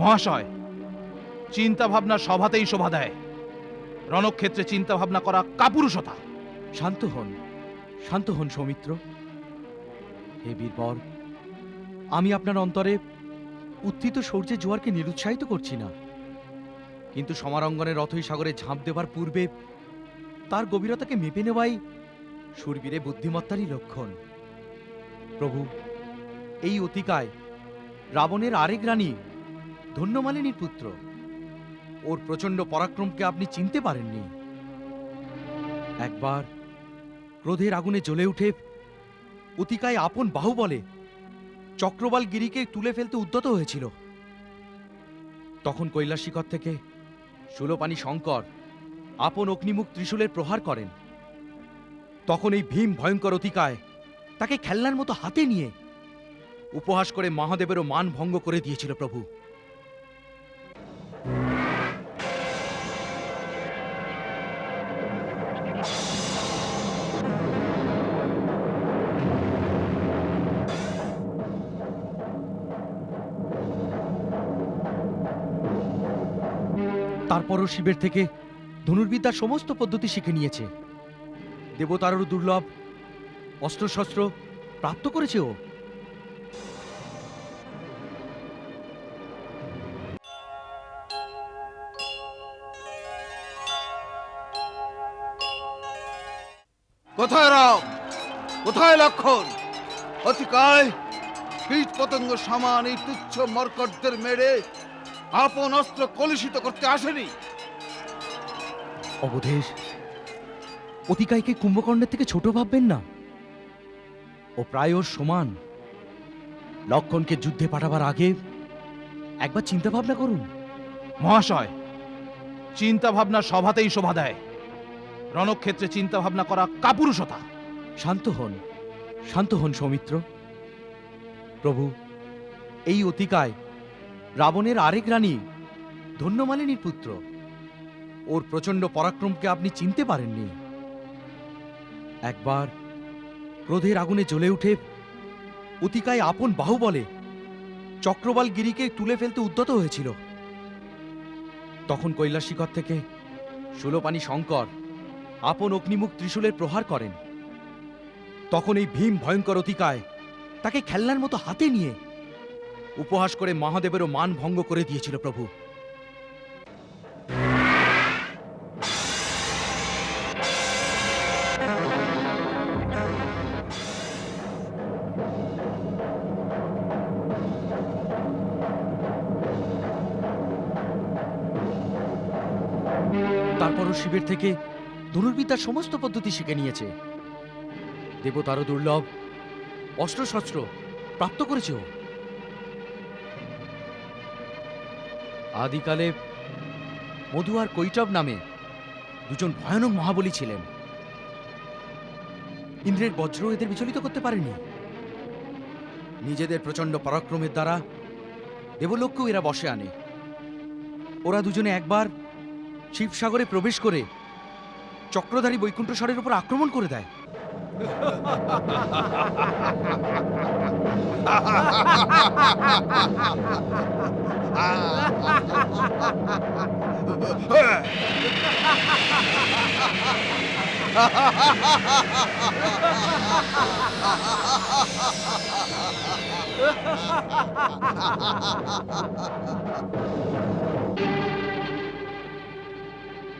মহাশয় চিন্তা ভাবনা সভাতেই শোভা দেয়। রণক্ষেত্রে চিন্তা ভাবনা করা কাপুরুষতা। শান্ত হন শান্ত হন সৌমিত্র। হে বীরবর, আমি আপনার অন্তরে উত্থিত সূর্যের জোয়ারকে নিরুৎসাহিত করছি না। কিন্তু সমারঙ্গনের রথই সাগরে ঝাঁপ দেবার পূর্বে তার গভীরতাকে মেপে নেওয়াই সুরবীরে বুদ্ধিমত্তারই লক্ষণ। প্রভু, এই অতিকায় রাবণের আরেক রানী ধন্যমালিনীর পুত্র। ওর প্রচণ্ড পরাক্রমকে আপনি চিনতে পারেননি। একবার ক্রোধের আগুনে জ্বলে উঠে অতিকায় আপন বাহু বলে চক্রবাল গিরিকে তুলে ফেলতে উদ্যত হয়েছিল। তখন কৈলাসিকর থেকে সুলোপানি শঙ্কর আপন অগ্নিমুখ ত্রিশূলের প্রহার করেন। তখন এই ভীম ভয়ঙ্কর অতিকায় তাকে খেলনার মতো হাতে নিয়ে উপহাস করে মহাদেবেরও মান ভঙ্গ করে দিয়েছিল প্রভু। তারপরও শিবের থেকে ধনুর্বিদ্যার সমস্ত পদ্ধতি শিখে নিয়েছে। দেবতারও দুর্লভ, অস্ত্রশস্ত্র প্রাপ্ত করেছে ও। কোথায় রাম? কোথায় লক্ষণ? অতিকায় কীট পতঙ্গ সমান এই তুচ্ছ মর্কটদের মেরে আপন অস্ত্র কলুষিত করতে আসেনি। অবধেশ অতিকায়কে কুম্ভকর্ণের থেকে ছোট ভাববেন না। ও প্রায় ওর সমান। লক্ষণকে যুদ্ধে পাঠাবার আগে একবার চিন্তা ভাবনা করুন। মহাশয় চিন্তা ভাবনা সভাতেই শোভা দেয়। রণক্ষেত্রে চিন্তা ভাবনা করা কাপুরুষতা। শান্ত হন শান্ত হন সৌমিত্র। প্রভু এই অতিকায় রাবণের আরেক রানী, ধন্যমালিনীর পুত্র। ওর প্রচণ্ড পরাক্রমকে আপনি চিনতে পারেননি। একবার ক্রোধের আগুনে জ্বলে উঠে অতিকায় আপন বাহু বলে চক্রবাল গিরিকে তুলে ফেলতে উদ্যত হয়েছিল। তখন কৈলাসিকর থেকে সুলোপানি শঙ্কর আপন অগ্নিমুখ ত্রিশূলের প্রহার করেন। তখন এই ভীম ভয়ঙ্কর অতিকায় তাকে খেলনার মতো হাতে নিয়ে উপহাস করে মহাদেবেরও মান ভঙ্গ করে দিয়েছিল প্রভু। তারপরও শিবের থেকে ধনুর্বিদ্যার সমস্ত পদ্ধতি শিখে নিয়েছে। দেবতারও দুর্লভ, অস্ত্রশস্ত্র প্রাপ্ত করেছে ও। আদিকালে মধু আর কৈটব নামে দুজন ভয়ানক মহাবলী ছিলেন। ইন্দ্রের বজ্র এদের বিচলিত করতে পারেনি। নিজেদের প্রচণ্ড পরাক্রমের দ্বারা দেবলোককেও এরা বসে আনে। ওরা দুজনে একবার শিবসাগরে প্রবেশ করে চক্রধারী বৈকুণ্ঠ স্বরের উপর আক্রমণ করে দেয়।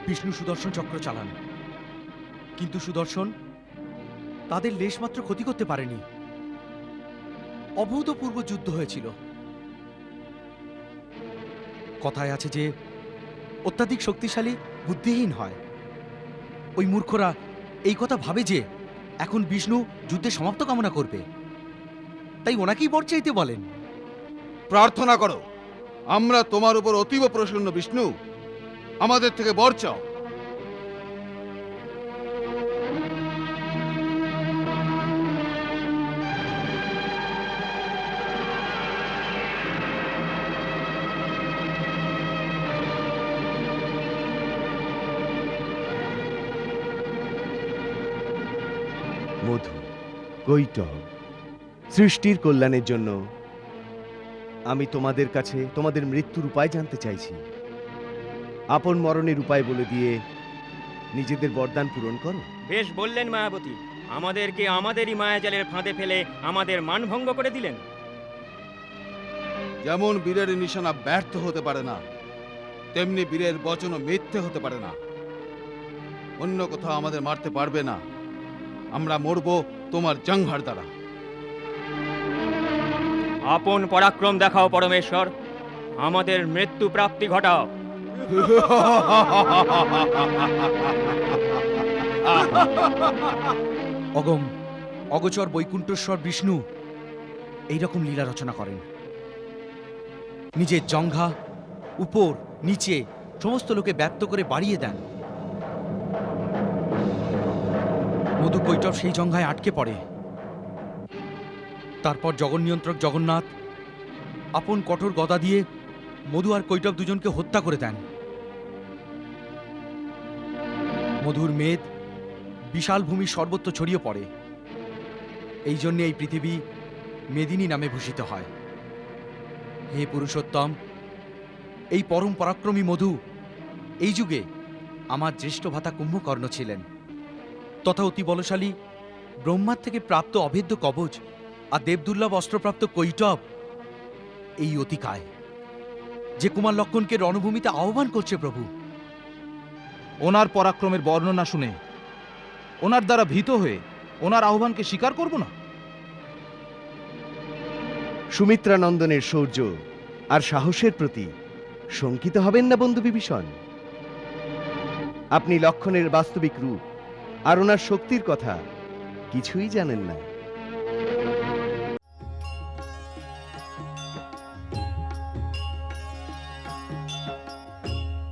বিষ্ণু সুদর্শন চক্র চালান। কিন্তু সুদর্শন তাদের লেশমাত্র ক্ষতি করতে পারেনি। অভূতপূর্ব যুদ্ধ হয়েছিল। কথায় আছে যে, অত্যাধিক শক্তিশালী, বুদ্ধিহীন হয়। ওই মূর্খরা এই কথা ভাবে যে, এখন বিষ্ণু যুদ্ধে সমাপ্ত কামনা করবে। তাই ওনাকেই বর চাইতে বলেন। প্রার্থনা করো, আমরা তোমার উপর অতীব প্রসন্ন বিষ্ণু। আমাদের থেকে বর চাও। মধু কৈটব সৃষ্টির কল্যাণের জন্য আমি তোমাদের কাছে তোমাদের মৃত্যুর উপায় জানতে চাইছি। আপন মরণের উপায় বলে দিয়ে নিজেদের বরদান পূরণ করো। বেশ বললেন মায়াবতী আমাদেরকে আমাদেরই মায়াজালের ফাঁদে ফেলে আমাদের মানভঙ্গ করে দিলেন। যেমন বীরের নিশানা ব্যর্থ হতে পারে না তেমনি বীরের বচনও মিথ্যে হতে পারে না। অন্য কোথাও আমাদের মারতে পারবে না। আমরা মরব তোমার জাংহার দ্বারা। আপন পরাক্রম দেখাও পরমেশ্বর। আমাদের মৃত্যু প্রাপ্তি ঘটাও। অগম অগচর বৈকুণ্ঠেশ্বর বিষ্ণু এইরকম লীলা রচনা করেন। নিজের জঙ্ঘা উপর নিচে সমস্ত লোকে ব্যপ্ত করে বাড়িয়ে দেন। মধু কৈটব সেই জঙ্ঘায় আটকে পড়ে। তারপর জগন নিয়ন্ত্রক জগন্নাথ আপন কঠোর গদা দিয়ে মধু আর কৈটব দুজনকে হত্যা করে দেন। মধুর মেদ বিশাল ভূমি সর্বত্র ছড়িয়ে পড়ে। এই জন্যে এই পৃথিবী মেদিনী নামে ভূষিত হয়। হে পুরুষোত্তম, এই পরম পরাক্রমী মধু, এই যুগে আমার জ্যেষ্ঠ ভাতা কুম্ভকর্ণ ছিলেন। তথা অতি বলশালী, ব্রহ্মার থেকে প্রাপ্ত অভেদ্য কবচ আর দেবদুর্লভ অস্ত্রপ্রাপ্ত কৈটব, এই অতিকায়। যে কুমার লক্ষণকে রণভূমিতে আহ্বান করছে প্রভু। ওনার পরাক্রমের বর্ণনা শুনে, ওনার দ্বারা ভীত হয়ে ওনার আহ্বানকে স্বীকার করব না? সুমিত্রানন্দনের শৌর্য আর সাহসের প্রতি শঙ্কিত হবেন না বন্ধু বিভীষণ। আপনি লক্ষণের বাস্তবিক রূপ আর ওনার শক্তির কথা কিছুই জানেন না।